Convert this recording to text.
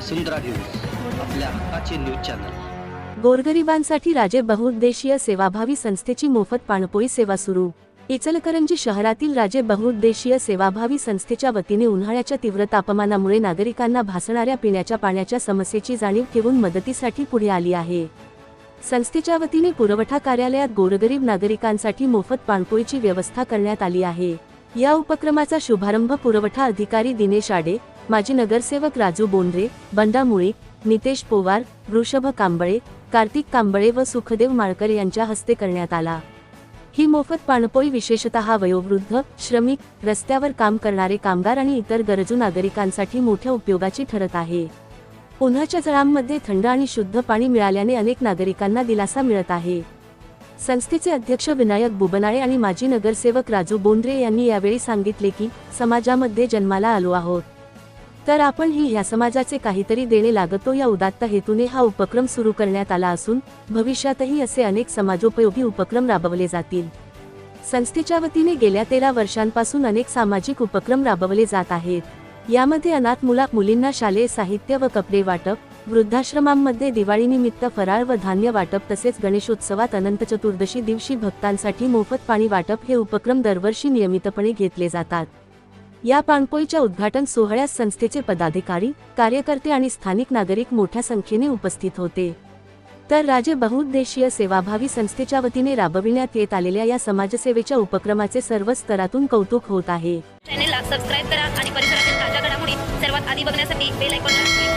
वसुंधरा news आपल्या हक्काचे news channel. गोरगरिबांसाठी राजे बहुउद्देशीय सेवाभावी संस्थेची मोफत पाणपोई सेवा सुरू. इचलकरंजी शहरातील राजे बहुउद्देशीय सेवाभावी संस्थेच्या वतीने उन्हाळ्याच्या तीव्र तापमानामुळे नागरिकांना भासणाऱ्या पिण्याच्या पाण्याच्या समस्येची जाणीव ठेवून मदतीसाठी पुढे आली आहे. संस्थेच्या वतीने पुरवठा कार्यालयात गोरगरीब नागरिकांसाठी मोफत पाणपोईची व्यवस्था करण्यात आली आहे. या उपक्रमाचा शुभारंभ पुरवठा अधिकारी दिनेश आडे माजी नगरसेवक राजू बोंद्रे बंडा मुळे नितेश पोवार वृषभ कांबळे कार्तिक कांबळे व सुखदेव माळकर यांच्या हस्ते करण्यात आला. ही मोफत पाणपोई विशेषतः वयोवृद्ध श्रमिक रस्त्यावर काम करणारे कामगार आणि इतर गरजू नागरिकांसाठी मोठ्या उपयोगाची ठरत आहे. उन्हाच्या जळांमध्ये थंड आणि शुद्ध पाणी मिळाल्याने अनेक नागरिकांना दिलासा मिळत आहे. संस्थेचे अध्यक्ष विनायक बुबनाळे आणि माजी नगरसेवक राजू बोंद्रे यांनी यावेळी सांगितले की समाजामध्ये जन्माला आलो आहोत. तर आपण ही ह्या समाजाचे काहीतरी देणे लागतो. या उदात्त हेतूने हा उपक्रम सुरू करण्यात आला असून भविष्यातही असे अनेक समाजोपयोगी उपक्रम राबवले जातील. संस्थेच्या वतीने गेल्या तेरा वर्षांपासून अनेक सामाजिक उपक्रम राबवले जात आहेत. यामध्ये अनाथ मुला मुलींना शालेय साहित्य व कपडे वाटप वृद्धाश्रमांमध्ये दिवाळीनिमित्त फराळ व धान्य वाटप तसेच गणेशोत्सवात अनंत चतुर्दशी दिवशी भक्तांसाठी मोफत पाणी वाटप हे उपक्रम दरवर्षी नियमितपणे घेतले जातात. या पाणपोईच्या उद्घाटन सोहळ्यास संस्थेचे पदाधिकारी कार्यकर्ते आणि स्थानिक नागरिक मोठ्या संख्येने उपस्थित होते. तर राजे बहुउद्देशीय सेवाभावी संस्थेच्या वतीने राबविण्यात येत आलेल्या या समाजसेवेच्या उपक्रमाचे सर्व स्तरातून कौतुक होत आहे. चॅनेलला सबस्क्राईब करा आणि परिसरातील ताज्या घडामोडी सर्वात आधी बघण्यासाठी बेल आयकॉन